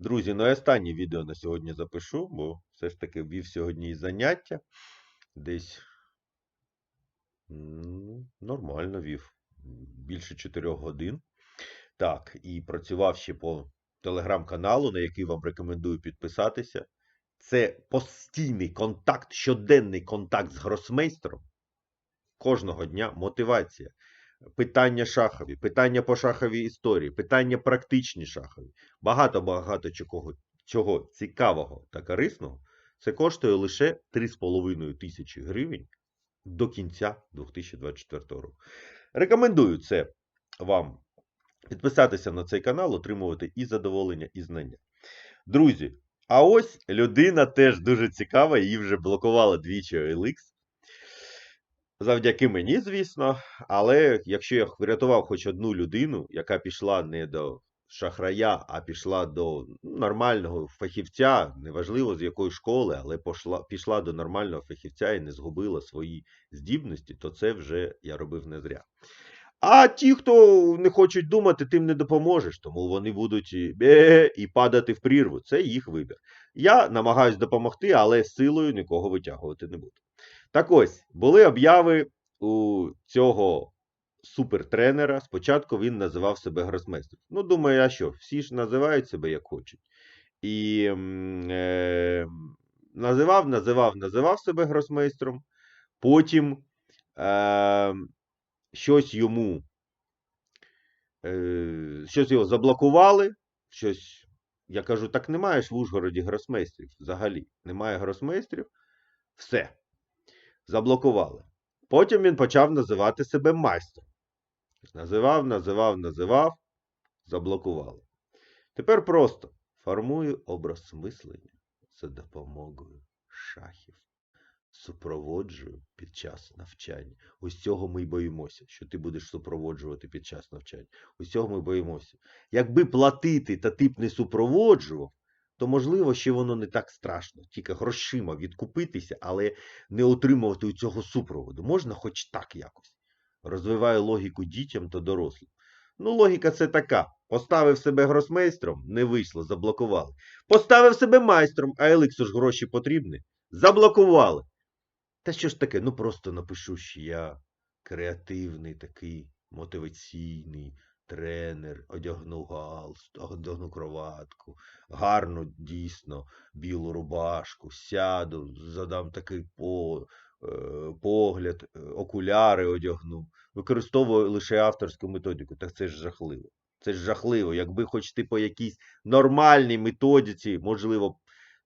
Друзі, ну і останнє відео на сьогодні запишу, бо все ж таки вів сьогодні і заняття. Десь нормально вів. Більше 4 годин. Так, і працював ще по телеграм-каналу, на який вам рекомендую підписатися. Це постійний контакт, щоденний контакт з гросмейстером. Кожного дня мотивація. Питання шахові, питання по шаховій історії, питання практичні шахові. Багато-багато чого, чого цікавого та корисного. Це коштує лише 3,5 тисячі гривень до кінця 2024 року. Рекомендую це вам підписатися на цей канал, отримувати і задоволення, і знання. Друзі, а ось людина теж дуже цікава, її вже блокувала двічі OLX. Завдяки мені, звісно. Але якщо я врятував хоч одну людину, яка пішла не до шахрая, а пішла до нормального фахівця, неважливо з якої школи, але пішла, пішла до нормального фахівця і не згубила свої здібності, то це вже я робив не зря. А ті, хто не хочуть думати, тим не допоможеш, тому вони будуть і, і падати в прірву. Це їх вибір. Я намагаюсь допомогти, але силою нікого витягувати не буду. Так ось, були обяви у цього супертренера. Спочатку він називав себе гросмейстром. Ну, думаю, а що? Всі ж називають себе як хочуть. І е, називав, називав, називав себе гросмейстром. Потім е, щось йому, е, щось його заблокували, щось. Я кажу, так немає ж в Ужгороді гросмейстрів взагалі. Немає гросмейстрів. Все. Заблокували. Потім він почав називати себе майстром. Називав, називав, називав, заблокували. Тепер просто формую образ мислення за допомогою шахів. Супроводжую під час навчання. Ось цього ми й боїмося, що ти будеш супроводжувати під час навчання. Ось цього ми боїмося. Якби платити та ти б не супроводжував, то можливо ще воно не так страшно. Тільки грошима відкупитися, але не отримувати у цього супроводу. Можна хоч так якось. Розвиваю логіку дітям та дорослим. Ну, логіка це така. Поставив себе гросмейстром, не вийшло, заблокували. Поставив себе майстром, а Еликсу ж гроші потрібні. Заблокували. Та що ж таке? Ну просто напишу, що я креативний такий, мотиваційний тренер, одягну галстук, одягну кроватку, гарну дійсно білу рубашку, сяду, задам такий по, е, погляд, е, окуляри одягну. Використовую лише авторську методику. Так це ж жахливо. Це ж жахливо. Якби хоч ти по якійсь нормальній методиці, можливо,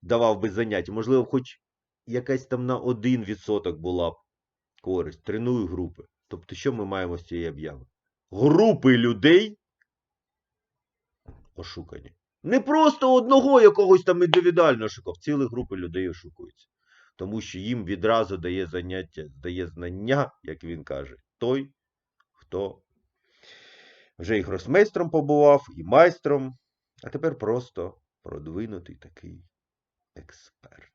давав би заняття, можливо, хоч якась там на 1% була б користь. Треную групи. Тобто, що ми маємо з цієї обяви? Групи людей ошукані. Не просто одного якогось там індивідуально шукав, цілі групи людей ошукуються. Тому що їм відразу дає заняття, дає знання, як він каже, той, хто вже і гросмейстром побував, і майстром, а тепер просто продвинутий такий експерт.